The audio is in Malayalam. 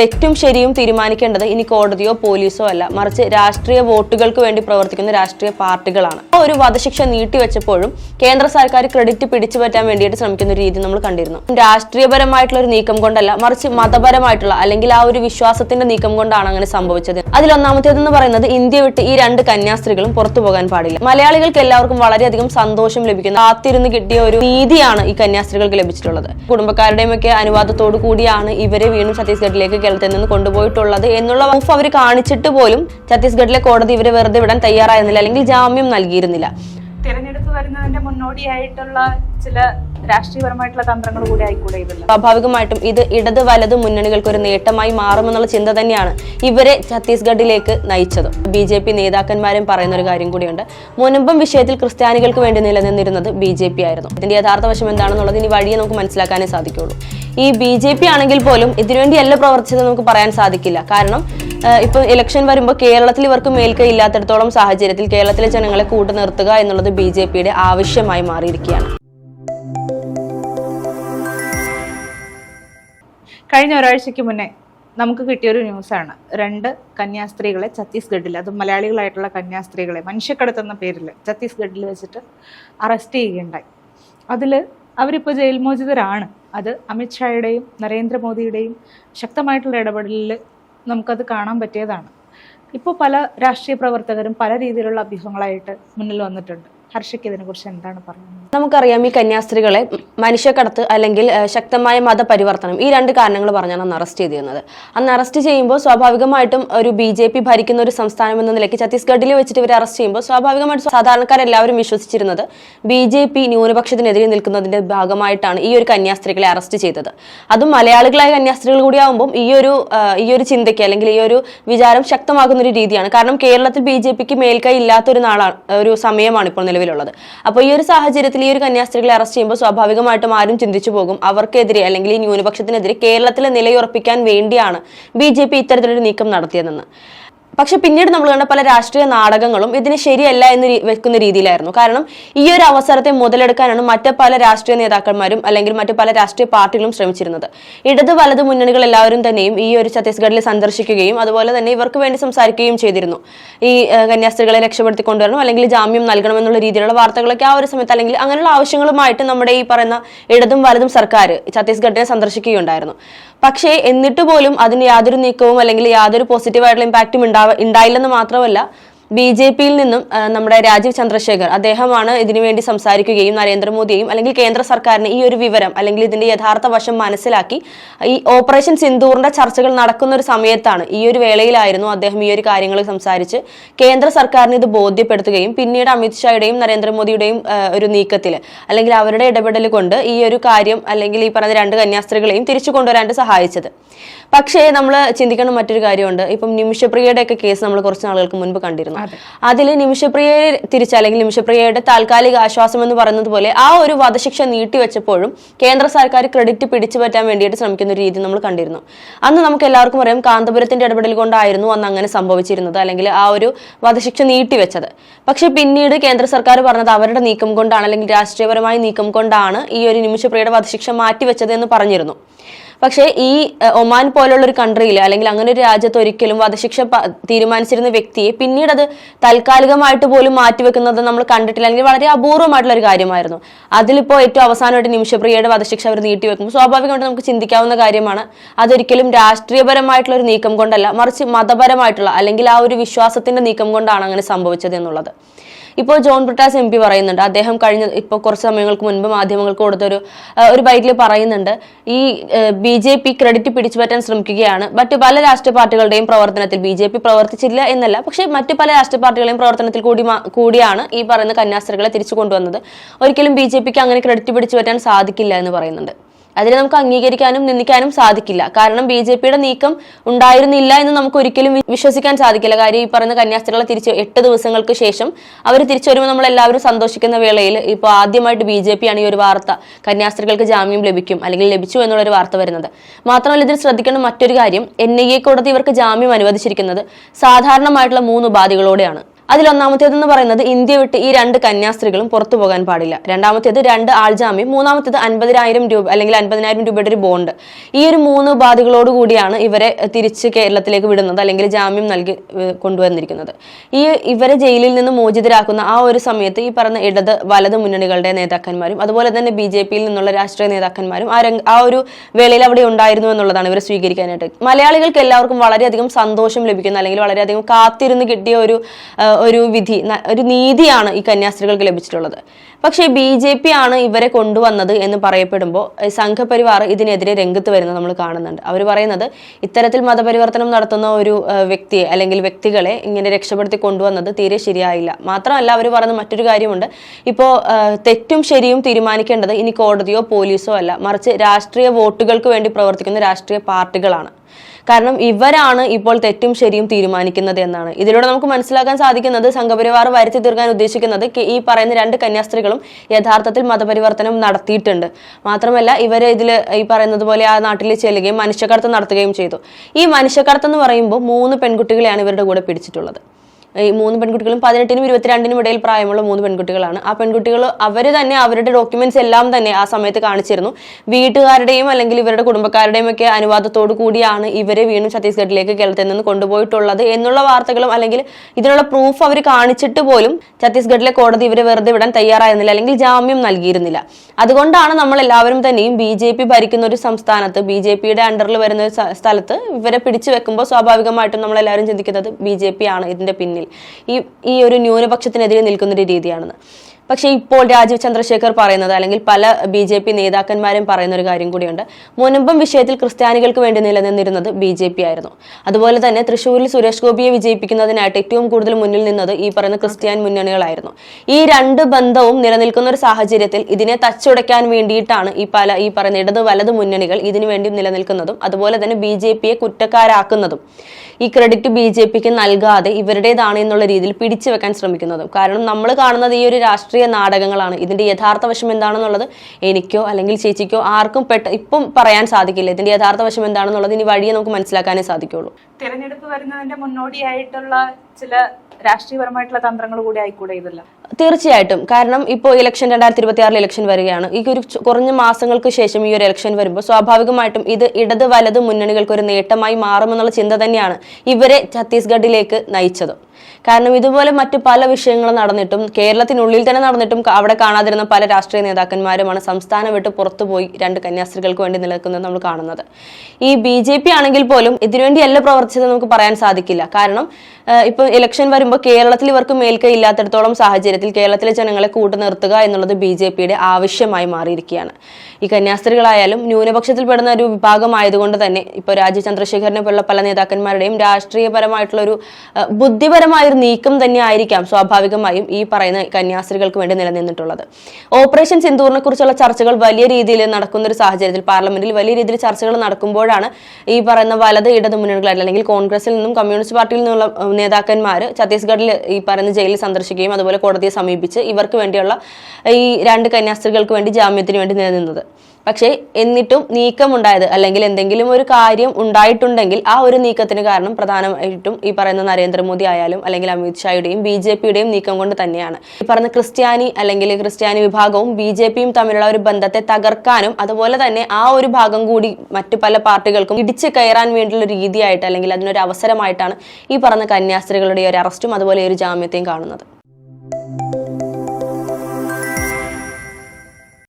തെറ്റും ശരിയും തീരുമാനിക്കേണ്ടത് ഇനി കോടതിയോ പോലീസോ അല്ല. മറിച്ച് രാഷ്ട്രീയ വോട്ടുകൾക്ക് വേണ്ടി പ്രവർത്തിക്കുന്ന രാഷ്ട്രീയ പാർട്ടികളാണ്. ഒരു വധശിക്ഷ നീട്ടിവെച്ചപ്പോഴും കേന്ദ്ര സർക്കാർ ക്രെഡിറ്റ് പിടിച്ചു പറ്റാൻ വേണ്ടിയിട്ട് ശ്രമിക്കുന്ന രീതി നമ്മൾ കണ്ടിരുന്നു. രാഷ്ട്രീയപരമായിട്ടുള്ള ഒരു നീക്കം കൊണ്ടല്ല മറിച്ച് മതപരമായിട്ടുള്ള അല്ലെങ്കിൽ ആ ഒരു വിശ്വാസത്തിന്റെ നീക്കം കൊണ്ടാണ് അങ്ങനെ സംഭവിച്ചത്. അതിലൊന്നാമത്തേതെന്ന് പറയുന്നത് ഇന്ത്യ വിട്ട് ഈ രണ്ട് കന്യാസ്ത്രീകളും പുറത്തു പോകാൻ പാടില്ല. മലയാളികൾക്ക് എല്ലാവർക്കും വളരെയധികം സന്തോഷം ലഭിക്കുന്ന കാത്തിരുന്ന് കിട്ടിയ ഒരു നീതിയാണ് ഈ കന്യാസ്ത്രീകൾക്ക് ലഭിച്ചിട്ടുള്ളത്. കുടുംബക്കാരുടെയും ഒക്കെ അനുവാദത്തോടു കൂടിയാണ് ഇവരെ വീണ്ടും ഛത്തീസ്ഗഡിലേക്ക് കേരളത്തിൽ നിന്ന് കൊണ്ടുപോയിട്ടുള്ളത് എന്നുള്ള വകുപ്പ് അവർ കാണിച്ചിട്ട് പോലും ഛത്തീസ്ഗഡിലെ കോടതി ഇവരെ വെറുതെ വിടാൻ തയ്യാറായിരുന്നില്ല അല്ലെങ്കിൽ ജാമ്യം നൽകിയിരുന്നില്ല. തിരഞ്ഞെടുപ്പ് വരുന്നതിന്റെ മുന്നോടിയായിട്ടുള്ള ചില രാഷ്ട്രീയപരമായിട്ടുള്ള തന്ത്രങ്ങൾ കൂടി ആയിക്കൂടെ ഇതല്ല സ്വാഭാവികമായിട്ടും ഇത് ഇടത് വലത് മുന്നണികൾക്ക് ഒരു നേട്ടമായി മാറുമെന്നുള്ള ചിന്ത തന്നെയാണ് ഇവരെ ഛത്തീസ്ഗഡിലേക്ക് നയിച്ചത്. ബി ജെ പി നേതാക്കന്മാരും പറയുന്ന ഒരു കാര്യം കൂടിയുണ്ട്. മുനമ്പം വിഷയത്തിൽ ക്രിസ്ത്യാനികൾക്ക് വേണ്ടി നിലനിന്നിരുന്നത് ബി ജെ പി ആയിരുന്നു. ഇതിന്റെ യഥാർത്ഥ വശം എന്താണെന്നുള്ളത് ഇനി വഴിയെ നമുക്ക് മനസ്സിലാക്കാനേ സാധിക്കുള്ളൂ. ഈ ബി ജെ പി ആണെങ്കിൽ പോലും ഇതിനുവേണ്ടിയല്ല പ്രവർത്തിച്ചത് നമുക്ക് പറയാൻ സാധിക്കില്ല. കാരണം ഇപ്പൊ ഇലക്ഷൻ വരുമ്പോൾ കേരളത്തിൽ ഇവർക്ക് മേൽക്കൈ ഇല്ലാത്തിടത്തോളം സാഹചര്യത്തിൽ കേരളത്തിലെ ജനങ്ങളെ കൂട്ടു നിർത്തുക എന്നുള്ളത് ബി ജെ പിയുടെ ആവശ്യമായി മാറിയിരിക്കുകയാണ്. കഴിഞ്ഞ ഒരാഴ്ചയ്ക്ക് മുന്നേ നമുക്ക് കിട്ടിയൊരു ന്യൂസാണ്. രണ്ട് കന്യാസ്ത്രീകളെ ഛത്തീസ്ഗഡിൽ അതും മലയാളികളായിട്ടുള്ള കന്യാസ്ത്രീകളെ മനുഷ്യക്കടത്തെന്ന പേരിൽ ഛത്തീസ്ഗഡിൽ വെച്ചിട്ട് അറസ്റ്റ് ചെയ്യുകയുണ്ടായി. അതിൽ അവരിപ്പോൾ ജയിൽ മോചിതരാണ്. അത് അമിത്ഷായുടെയും നരേന്ദ്രമോദിയുടെയും ശക്തമായിട്ടുള്ള ഇടപെടലിൽ നമുക്കത് കാണാൻ പറ്റിയതാണ്. ഇപ്പോൾ പല രാഷ്ട്രീയ പ്രവർത്തകരും പല രീതിയിലുള്ള അഭ്യൂഹങ്ങളായിട്ട് മുന്നിൽ വന്നിട്ടുണ്ട്. ഹർഷയ്ക്ക് ഇതിനെക്കുറിച്ച് എന്താണ് പറയുന്നത് നമുക്കറിയാം ഈ കന്യാസ്ത്രീകളെ മനുഷ്യക്കടത്ത് അല്ലെങ്കിൽ ശക്തമായ മതപരിവർത്തനം ഈ രണ്ട് കാരണങ്ങൾ പറഞ്ഞാണ് അന്ന് അറസ്റ്റ് ചെയ്തിരുന്നത്. അന്ന് അറസ്റ്റ് ചെയ്യുമ്പോൾ സ്വാഭാവികമായിട്ടും ഒരു ബി ജെ പി ഭരിക്കുന്ന ഒരു സംസ്ഥാനം എന്ന നിലയ്ക്ക് ഛത്തീസ്ഗഡിൽ വെച്ചിട്ട് ഇവരെ അറസ്റ്റ് ചെയ്യുമ്പോൾ സ്വാഭാവികമായിട്ടും സാധാരണക്കാരെല്ലാവരും വിശ്വസിച്ചിരുന്നത് ബി ജെ പി ന്യൂനപക്ഷത്തിനെതിരെ നിൽക്കുന്നതിന്റെ ഭാഗമായിട്ടാണ് ഈ ഒരു കന്യാസ്ത്രീകളെ അറസ്റ്റ് ചെയ്തത്. അതും മലയാളികളായ കന്യാസ്ത്രീകൾ കൂടിയാകുമ്പോൾ ഈ ഒരു ഈ ഒരു ചിന്തയ്ക്ക് അല്ലെങ്കിൽ ഈ ഒരു വിചാരം ശക്തമാകുന്ന ഒരു രീതിയാണ്. കാരണം കേരളത്തിൽ ബി ജെ പിക്ക് മേൽക്കൈ ഇല്ലാത്ത ഒരു നാളാണ് ഒരു സമയമാണ് ഇപ്പോൾ നിലവിലുള്ളത്. അപ്പോൾ ഈ ഒരു സാഹചര്യത്തിൽ ഈ ഒരു കന്യാസ്ത്രീകളെ അറസ്റ്റ് ചെയ്യുമ്പോൾ സ്വാഭാവികമായിട്ടും ആരും ചിന്തിച്ചു പോകും. അവർക്കെതിരെ അല്ലെങ്കിൽ ഈ ന്യൂനപക്ഷത്തിനെതിരെ കേരളത്തിലെ നിലയുറപ്പിക്കാൻ വേണ്ടിയാണ് ബി ജെ പി ഇത്തരത്തിലൊരു നീക്കം നടത്തിയതെന്ന്. പക്ഷെ പിന്നീട് നമ്മൾ കണ്ട പല രാഷ്ട്രീയ നാടകങ്ങളും ഇതിന് ശരിയല്ല എന്ന് വെക്കുന്ന രീതിയിലായിരുന്നു. കാരണം ഈ ഒരു അവസരത്തെ മുതലെടുക്കാനാണ് മറ്റ് പല രാഷ്ട്രീയ നേതാക്കന്മാരും അല്ലെങ്കിൽ മറ്റു പല രാഷ്ട്രീയ പാർട്ടികളും ശ്രമിച്ചിരുന്നത്. ഇടത് വലത് മുന്നണികൾ എല്ലാവരും തന്നെയും ഈ ഒരു ഛത്തീസ്ഗഡിൽ സന്ദർശിക്കുകയും അതുപോലെ തന്നെ ഇവർക്ക് വേണ്ടി സംസാരിക്കുകയും ചെയ്തിരുന്നു. ഈ കന്യാസ്ത്രീകളെ രക്ഷപ്പെടുത്തി കൊണ്ടുവരണം അല്ലെങ്കിൽ ജാമ്യം നൽകണം എന്നുള്ള രീതിയിലുള്ള വാർത്തകളൊക്കെ ആ ഒരു സമയത്ത് അല്ലെങ്കിൽ അങ്ങനെയുള്ള ആവശ്യങ്ങളുമായിട്ട് നമ്മുടെ ഈ പറയുന്ന ഇടതും വലതും സർക്കാർ ഛത്തീസ്ഗഡിനെ സന്ദർശിക്കുകയുണ്ടായിരുന്നു. പക്ഷേ എന്നിട്ട് പോലും അതിന് യാതൊരു നീക്കവും അല്ലെങ്കിൽ യാതൊരു പോസിറ്റീവായിട്ടുള്ള ഇമ്പാക്റ്റും ഉണ്ടാവ ഉണ്ടായില്ലെന്ന് മാത്രമല്ല ബി ജെ പിയിൽ നിന്നും നമ്മുടെ രാജീവ് ചന്ദ്രശേഖർ അദ്ദേഹമാണ് ഇതിനുവേണ്ടി സംസാരിക്കുകയും നരേന്ദ്രമോദിയെയും അല്ലെങ്കിൽ കേന്ദ്ര സർക്കാരിന് ഈ ഒരു വിവരം അല്ലെങ്കിൽ ഇതിന്റെ യഥാർത്ഥ വശം മനസ്സിലാക്കി ഈ ഓപ്പറേഷൻ സിന്ദൂറിന്റെ ചർച്ചകൾ നടക്കുന്ന ഒരു സമയത്താണ് ഈ ഒരു വേളയിലായിരുന്നു അദ്ദേഹം ഈ ഒരു കാര്യങ്ങൾ സംസാരിച്ച് കേന്ദ്ര സർക്കാരിന് ഇത് ബോധ്യപ്പെടുത്തുകയും പിന്നീട് അമിത്ഷായുടെയും നരേന്ദ്രമോദിയുടെയും ഒരു നീക്കത്തിൽ അല്ലെങ്കിൽ അവരുടെ ഇടപെടൽ കൊണ്ട് ഈ ഒരു കാര്യം അല്ലെങ്കിൽ ഈ പറഞ്ഞ രണ്ട് കന്യാസ്ത്രീകളെയും തിരിച്ചു കൊണ്ടുവരാനായിട്ട് സഹായിച്ചത് പക്ഷേ നമ്മൾ ചിന്തിക്കേണ്ട മറ്റൊരു കാര്യമുണ്ട് ഇപ്പം നിമിഷപ്രിയയുടെ ഒക്കെ കേസ് നമ്മൾ കുറച്ച് നാളുകൾക്ക് മുൻപ് കണ്ടിരുന്നു. അതിൽ നിമിഷപ്രിയയെ തിരിച്ച് അല്ലെങ്കിൽ നിമിഷപ്രിയയുടെ താൽക്കാലിക ആശ്വാസം എന്ന് പറയുന്നത് പോലെ ആ ഒരു വധശിക്ഷ നീട്ടിവെച്ചപ്പോഴും കേന്ദ്ര സർക്കാർ ക്രെഡിറ്റ് പിടിച്ചു പറ്റാൻ വേണ്ടിയിട്ട് ശ്രമിക്കുന്ന രീതി നമ്മൾ കണ്ടിരുന്നു. അന്ന് നമുക്ക് എല്ലാവർക്കും അറിയാം കാന്തപുരത്തിന്റെ ഇടപെടൽ കൊണ്ടായിരുന്നു അന്ന് അങ്ങനെ സംഭവിച്ചിരുന്നത് അല്ലെങ്കിൽ ആ ഒരു വധശിക്ഷ നീട്ടിവെച്ചത്. പക്ഷെ പിന്നീട് കേന്ദ്ര സർക്കാർ പറഞ്ഞത് അവരുടെ നീക്കം കൊണ്ടാണ് അല്ലെങ്കിൽ രാഷ്ട്രീയപരമായ നീക്കം കൊണ്ടാണ് ഈ ഒരു നിമിഷപ്രിയയുടെ വധശിക്ഷ മാറ്റിവെച്ചത് എന്ന് പറഞ്ഞിരുന്നു. പക്ഷേ ഈ ഒമാൻ പോലുള്ള ഒരു കൺട്രിയിൽ അല്ലെങ്കിൽ അങ്ങനെ ഒരു രാജ്യത്ത് ഒരിക്കലും വധശിക്ഷ തീരുമാനിച്ചിരുന്ന വ്യക്തിയെ പിന്നീട് അത് താൽക്കാലികമായിട്ട് പോലും മാറ്റിവെക്കുന്നത് നമ്മൾ കണ്ടിട്ടില്ല. അല്ലെങ്കിൽ വളരെ അപൂർവമായിട്ടുള്ള ഒരു കാര്യമായിരുന്നു. അതിലിപ്പോൾ ഏറ്റവും അവസാനമായിട്ട് നിമിഷപ്രിയയുടെ വധശിക്ഷ അവർ നീട്ടിവെക്കുമ്പോൾ സ്വാഭാവികമായിട്ട് നമുക്ക് ചിന്തിക്കാവുന്ന കാര്യമാണ്. അതൊരിക്കലും രാഷ്ട്രീയപരമായിട്ടുള്ള ഒരു നീക്കം കൊണ്ടല്ല മറിച്ച് മതപരമായിട്ടുള്ള അല്ലെങ്കിൽ ആ ഒരു വിശ്വാസത്തിന്റെ നീക്കം കൊണ്ടാണ് അങ്ങനെ സംഭവിച്ചത് എന്നുള്ളത്. ഇപ്പോൾ ജോൺ ബ്രിട്ടാസ് എം പി പറയുന്നുണ്ട്. അദ്ദേഹം കഴിഞ്ഞ ഇപ്പോൾ കുറച്ച് സമയങ്ങൾക്ക് മുൻപ് മാധ്യമങ്ങൾക്ക് കൊടുത്തൊരു ഒരു ബൈറ്റിൽ പറയുന്നുണ്ട്. ഈ ബി ജെ പി ക്രെഡിറ്റ് പിടിച്ചു പറ്റാൻ ശ്രമിക്കുകയാണ്. മറ്റ് പല രാഷ്ട്രീയ പാർട്ടികളുടെയും പ്രവർത്തനത്തിൽ ബി ജെ പി പ്രവർത്തിച്ചില്ല എന്നല്ല. പക്ഷേ മറ്റ് പല രാഷ്ട്രീയ പാർട്ടികളെയും പ്രവർത്തനത്തിൽ കൂടി കൂടിയാണ് ഈ പറയുന്ന കന്യാസ്ത്രീകളെ തിരിച്ചു കൊണ്ടുവന്നത്. ഒരിക്കലും ബി ജെ പിക്ക് അങ്ങനെ ക്രെഡിറ്റ് പിടിച്ചു പറ്റാൻ സാധിക്കില്ല എന്ന് പറയുന്നുണ്ട്. അതിനെ നമുക്ക് അംഗീകരിക്കാനും നിന്ദിക്കാനും സാധിക്കില്ല. കാരണം ബി ജെ പിയുടെ നീക്കം ഉണ്ടായിരുന്നില്ല എന്ന് നമുക്ക് ഒരിക്കലും വിശ്വസിക്കാൻ സാധിക്കില്ല. കാര്യം ഈ പറയുന്ന കന്യാസ്ത്രീകളെ തിരിച്ച് എട്ട് ദിവസങ്ങൾക്ക് ശേഷം അവർ തിരിച്ചു വരുമ്പോൾ നമ്മൾ എല്ലാവരും സന്തോഷിക്കുന്ന വേളയിൽ ഇപ്പോൾ ആദ്യമായിട്ട് ബി ജെ പി ആണ് ഈ ഒരു വാർത്ത കന്യാസ്ത്രീകൾക്ക് ജാമ്യം ലഭിക്കും അല്ലെങ്കിൽ ലഭിച്ചു എന്നുള്ള ഒരു വാർത്ത വരുന്നത്. മാത്രമല്ല ഇതിൽ ശ്രദ്ധിക്കേണ്ട മറ്റൊരു കാര്യം എൻ ഐ എ കോടതി ഇവർക്ക് ജാമ്യം അനുവദിച്ചിരിക്കുന്നത് സാധാരണമായിട്ടുള്ള മൂന്ന് ഉപാധികളോടെയാണ്. അതിലൊന്നാമത്തേതെന്ന് പറയുന്നത് ഇന്ത്യ വിട്ട് ഈ രണ്ട് കന്യാസ്ത്രീകളും പുറത്തു പോകാൻ പാടില്ല. രണ്ടാമത്തേത് രണ്ട് ആൾജാമ്യം മൂന്നാമത്തേത് അൻപതിനായിരം രൂപ അല്ലെങ്കിൽ അൻപതിനായിരം രൂപയുടെ ഒരു ബോണ്ട് ഈ ഒരു മൂന്ന് ഉപാധികളോടുകൂടിയാണ് കൂടിയാണ് ഇവരെ തിരിച്ച് കേരളത്തിലേക്ക് വിടുന്നത് അല്ലെങ്കിൽ ജാമ്യം നൽകി കൊണ്ടുവന്നിരിക്കുന്നത്. ഈ ഇവരെ ജയിലിൽ നിന്ന് മോചിതരാക്കുന്ന ആ ഒരു സമയത്ത് ഈ പറഞ്ഞ ഇടത് വലത് മുന്നണികളുടെ നേതാക്കന്മാരും അതുപോലെ തന്നെ ബി ജെ പിയിൽ നിന്നുള്ള രാഷ്ട്രീയ നേതാക്കന്മാരും ആ രംഗ ആ ഒരു വേളയിൽ അവിടെ ഉണ്ടായിരുന്നു എന്നുള്ളതാണ് ഇവരെ സ്വീകരിക്കാനായിട്ട്. മലയാളികൾക്ക് എല്ലാവർക്കും വളരെയധികം സന്തോഷം ലഭിക്കുന്ന അല്ലെങ്കിൽ വളരെയധികം കാത്തിരുന്ന് കിട്ടിയ ഒരു ഒരു വിധി ഒരു നീതിയാണ് ഈ കന്യാസ്ത്രീകൾക്ക് ലഭിച്ചിട്ടുള്ളത്. പക്ഷേ ബി ജെ പി ആണ് ഇവരെ കൊണ്ടുവന്നത് എന്ന് പറയപ്പെടുമ്പോൾ സംഘപരിവാർ ഇതിനെതിരെ രംഗത്ത് വരുന്നത് നമ്മൾ കാണുന്നുണ്ട്. അവർ പറയുന്നത് ഇത്തരത്തിൽ മതപരിവർത്തനം നടത്തുന്ന ഒരു വ്യക്തിയെ അല്ലെങ്കിൽ വ്യക്തികളെ ഇങ്ങനെ രക്ഷപ്പെടുത്തി കൊണ്ടുവന്നത് തീരെ ശരിയായില്ല. മാത്രമല്ല അവർ പറയുന്ന മറ്റൊരു കാര്യമുണ്ട്. ഇപ്പോൾ തെറ്റും ശരിയും തീരുമാനിക്കേണ്ടത് ഇനി കോടതിയോ പോലീസോ അല്ല. മറിച്ച് രാഷ്ട്രീയ വോട്ടുകൾക്ക് വേണ്ടി പ്രവർത്തിക്കുന്ന രാഷ്ട്രീയ പാർട്ടികളാണ്. കാരണം ഇവരാണ് ഇപ്പോൾ തെറ്റും ശരിയും തീരുമാനിക്കുന്നത് എന്നാണ്. ഇതിലൂടെ നമുക്ക് മനസ്സിലാക്കാൻ സാധിക്കുന്നത് സംഘപരിവാർ വരുത്തി തീർക്കാൻ ഉദ്ദേശിക്കുന്നത് ഈ പറയുന്ന രണ്ട് കന്യാസ്ത്രീകളും യഥാർത്ഥത്തിൽ മതപരിവർത്തനം നടത്തിയിട്ടുണ്ട്. മാത്രമല്ല ഇവർ ഇതിൽ ഈ പറയുന്നത് പോലെ ആ നാട്ടിൽ ചെല്ലുകയും മനുഷ്യക്കടത്ത് നടത്തുകയും ചെയ്തു. ഈ മനുഷ്യക്കടത്ത് എന്ന് പറയുമ്പോൾ മൂന്ന് പെൺകുട്ടികളെയാണ് ഇവരുടെ കൂടെ പിടിച്ചിട്ടുള്ളത്. ഈ മൂന്ന് പെൺകുട്ടികളും പതിനെട്ടിനും ഇരുപത്തിരണ്ടിനും ഇടയിൽ പ്രായമുള്ള മൂന്ന് പെൺകുട്ടികളാണ്. ആ പെൺകുട്ടികൾ അവർ തന്നെ അവരുടെ ഡോക്യുമെന്റ്സ് എല്ലാം തന്നെ ആ സമയത്ത് കാണിച്ചിരുന്നു. വീട്ടുകാരുടെയും അല്ലെങ്കിൽ ഇവരുടെ കുടുംബക്കാരുടെയും ഒക്കെ അനുവാദത്തോടു കൂടിയാണ് ഇവരെ വീണ്ടും ഛത്തീസ്ഗഡിലേക്ക് കേരളത്തിൽ നിന്ന് കൊണ്ടുപോയിട്ടുള്ളത് എന്നുള്ള വാർത്തകളും അല്ലെങ്കിൽ ഇതിനുള്ള പ്രൂഫ് അവർ കാണിച്ചിട്ട് പോലും ഛത്തീസ്ഗഡിലെ കോടതി ഇവരെ വെറുതെ വിടാൻ തയ്യാറായിരുന്നില്ല അല്ലെങ്കിൽ ജാമ്യം നൽകിയിരുന്നില്ല. അതുകൊണ്ടാണ് നമ്മൾ എല്ലാവരും തന്നെയും ബി ജെ പി ഭരിക്കുന്ന ഒരു സംസ്ഥാനത്ത് ബി ജെ പിയുടെ അണ്ടറിൽ വരുന്ന ഒരു സ്ഥ- സ്ഥലത്ത് ഇവരെ പിടിച്ചു വെക്കുമ്പോൾ സ്വാഭാവികമായിട്ടും നമ്മൾ എല്ലാവരും ചിന്തിക്കുന്നത് ബി ജെ പി ആണ് ഇതിന്റെ പിന്നിൽ. ഈ ഈ ഒരു ന്യൂനപക്ഷത്തിനെതിരെ നിൽക്കുന്ന ഒരു രീതിയാണെന്ന്. പക്ഷേ ഇപ്പോൾ രാജീവ് ചന്ദ്രശേഖർ പറയുന്നത് അല്ലെങ്കിൽ പല ബി ജെ പി നേതാക്കന്മാരും പറയുന്ന ഒരു കാര്യം കൂടിയുണ്ട്. മുനമ്പം വിഷയത്തിൽ ക്രിസ്ത്യാനികൾക്ക് വേണ്ടി നിലനിന്നിരുന്നത് ബി ജെ പി ആയിരുന്നു. അതുപോലെ തന്നെ തൃശ്ശൂരിൽ സുരേഷ് ഗോപിയെ വിജയിപ്പിക്കുന്നതിനായിട്ട് ഏറ്റവും കൂടുതൽ മുന്നിൽ നിന്നത് ഈ പറയുന്ന ക്രിസ്ത്യാൻ മുന്നണികളായിരുന്നു. ഈ രണ്ട് ബന്ധവും നിലനിൽക്കുന്ന ഒരു സാഹചര്യത്തിൽ ഇതിനെ തച്ചുടയ്ക്കാൻ വേണ്ടിയിട്ടാണ് ഈ പല ഈ പറയുന്ന ഇടത് വലത് മുന്നണികൾ ഇതിനു വേണ്ടി നിലനിൽക്കുന്നതും അതുപോലെ തന്നെ ബി ജെ പിയെ കുറ്റക്കാരാക്കുന്നതും ഈ ക്രെഡിറ്റ് ബി ജെ പിക്ക് നൽകാതെ ഇവരുടേതാണ് എന്നുള്ള രീതിയിൽ പിടിച്ചു വെക്കാൻ ശ്രമിക്കുന്നതും. കാരണം നമ്മൾ കാണുന്നത് ഈ ഒരു രാഷ്ട്രീയ നാടകങ്ങളാണ്. ഇതിന്റെ യഥാർത്ഥ വശം എന്താണെന്നുള്ളത് എനിക്കോ അല്ലെങ്കിൽ ചേച്ചിക്കോ ആർക്കും പെട്ട ഇപ്പം പറയാൻ സാധിക്കില്ല. ഇതിന്റെ യഥാർത്ഥ വശം എന്താണെന്നുള്ളത് ഇനി വഴിയെ നമുക്ക് മനസ്സിലാക്കാനേ സാധിക്കുള്ളൂ. തിരഞ്ഞെടുപ്പ് വരുന്നതിന്റെ മുന്നോടിയായിട്ടുള്ള ചില രാഷ്ട്രീയപരമായിട്ടുള്ള തന്ത്രങ്ങൾ കൂടി ആയിക്കൂടെ ഇതല്ല? തീർച്ചയായിട്ടും. കാരണം ഇപ്പോൾ ഇലക്ഷൻ രണ്ടായിരത്തി ഇരുപത്തി ആറിൽ ഇലക്ഷൻ വരികയാണ്. ഈ ഒരു കുറഞ്ഞ മാസങ്ങൾക്ക് ശേഷം ഈ ഒരു ഇലക്ഷൻ വരുമ്പോൾ സ്വാഭാവികമായിട്ടും ഇത് ഇടത് വലത് മുന്നണികൾക്ക് ഒരു നേട്ടമായി മാറുമെന്നുള്ള ചിന്ത തന്നെയാണ് ഇവരെ ഛത്തീസ്ഗഡിലേക്ക് നയിച്ചത്. കാരണം ഇതുപോലെ മറ്റു പല വിഷയങ്ങളും നടന്നിട്ടും കേരളത്തിനുള്ളിൽ തന്നെ നടന്നിട്ടും അവിടെ കാണാതിരുന്ന പല രാഷ്ട്രീയ നേതാക്കന്മാരുമാണ് സംസ്ഥാനം വിട്ട് പുറത്തുപോയി രണ്ട് കന്യാസ്ത്രീകൾക്ക് വേണ്ടി നിലനിൽക്കുന്നത് നമ്മൾ കാണുന്നത്. ഈ ബി ജെ പി ആണെങ്കിൽ പോലും ഇതിനുവേണ്ടിയല്ല പ്രവർത്തിച്ചത് നമുക്ക് പറയാൻ സാധിക്കില്ല. കാരണം ഏഹ്, ഇപ്പൊ ഇലക്ഷൻ വരുമ്പോൾ കേരളത്തിൽ ഇവർക്ക് മേൽക്കൈ ഇല്ലാത്തിടത്തോളം സാഹചര്യത്തിൽ കേരളത്തിലെ ജനങ്ങളെ കൂട്ടു നിർത്തുക എന്നുള്ളത് ബി ജെ പിയുടെ ആവശ്യമായി മാറിയിരിക്കുകയാണ്. ഈ കന്യാസ്ത്രീകളായാലും ന്യൂനപക്ഷത്തിൽപ്പെടുന്ന ഒരു വിഭാഗമായതുകൊണ്ട് തന്നെ ഇപ്പോൾ രാജീവ് ചന്ദ്രശേഖരനെ പോലുള്ള പല നേതാക്കന്മാരുടെയും രാഷ്ട്രീയപരമായിട്ടുള്ള ഒരു ബുദ്ധിപരമായ ഒരു നീക്കം തന്നെ ആയിരിക്കാം സ്വാഭാവികമായും ഈ പറയുന്ന കന്യാസ്ത്രീകൾക്ക് വേണ്ടി നിലനിന്നിട്ടുള്ളത്. ഓപ്പറേഷൻ സിന്ദൂറിനെ കുറിച്ചുള്ള ചർച്ചകൾ വലിയ രീതിയിൽ നടക്കുന്ന ഒരു സാഹചര്യത്തിൽ പാർലമെന്റിൽ വലിയ രീതിയിൽ ചർച്ചകൾ നടക്കുമ്പോഴാണ് ഈ പറയുന്ന വലത് ഇടത് മുന്നണികളായിട്ട് അല്ലെങ്കിൽ കോൺഗ്രസിൽ നിന്നും കമ്മ്യൂണിസ്റ്റ് പാർട്ടിയിൽ നിന്നുള്ള നേതാക്കന്മാർ ഛത്തീസ്ഗഡിൽ ഈ പറയുന്ന ജയിലിൽ സന്ദർശിക്കുകയും അതുപോലെ കോടതിയെ സമീപിച്ച് ഇവർക്ക് വേണ്ടിയുള്ള ഈ രണ്ട് കന്യാസ്ത്രീകൾക്ക് വേണ്ടി ജാമ്യത്തിന് വേണ്ടി നിലനിന്നത്. പക്ഷേ എന്നിട്ടും നീക്കമുണ്ടായത് അല്ലെങ്കിൽ എന്തെങ്കിലും ഒരു കാര്യം ഉണ്ടായിട്ടുണ്ടെങ്കിൽ ആ ഒരു നീക്കത്തിന് കാരണം പ്രധാനമായിട്ടും ഈ പറയുന്ന നരേന്ദ്രമോദി ആയാലും അല്ലെങ്കിൽ അമിത്ഷായുടെയും ബി ജെ പിയുടെയും നീക്കം കൊണ്ട് തന്നെയാണ്. ഈ പറഞ്ഞ ക്രിസ്ത്യാനി അല്ലെങ്കിൽ ക്രിസ്ത്യാനി വിഭാഗവും ബി ജെ പിയും തമ്മിലുള്ള ഒരു ബന്ധത്തെ തകർക്കാനും അതുപോലെ തന്നെ ആ ഒരു ഭാഗം കൂടി മറ്റു പല പാർട്ടികൾക്കും ഇടിച്ചു കയറാൻ വേണ്ടിയുള്ള രീതിയായിട്ട് അല്ലെങ്കിൽ അതിനൊരു അവസരമായിട്ടാണ് ഈ പറഞ്ഞ കന്യാസ്ത്രീകളുടെ ഒരു അറസ്റ്റും അതുപോലെ ഒരു ജാമ്യത്തെയും കാണുന്നത്.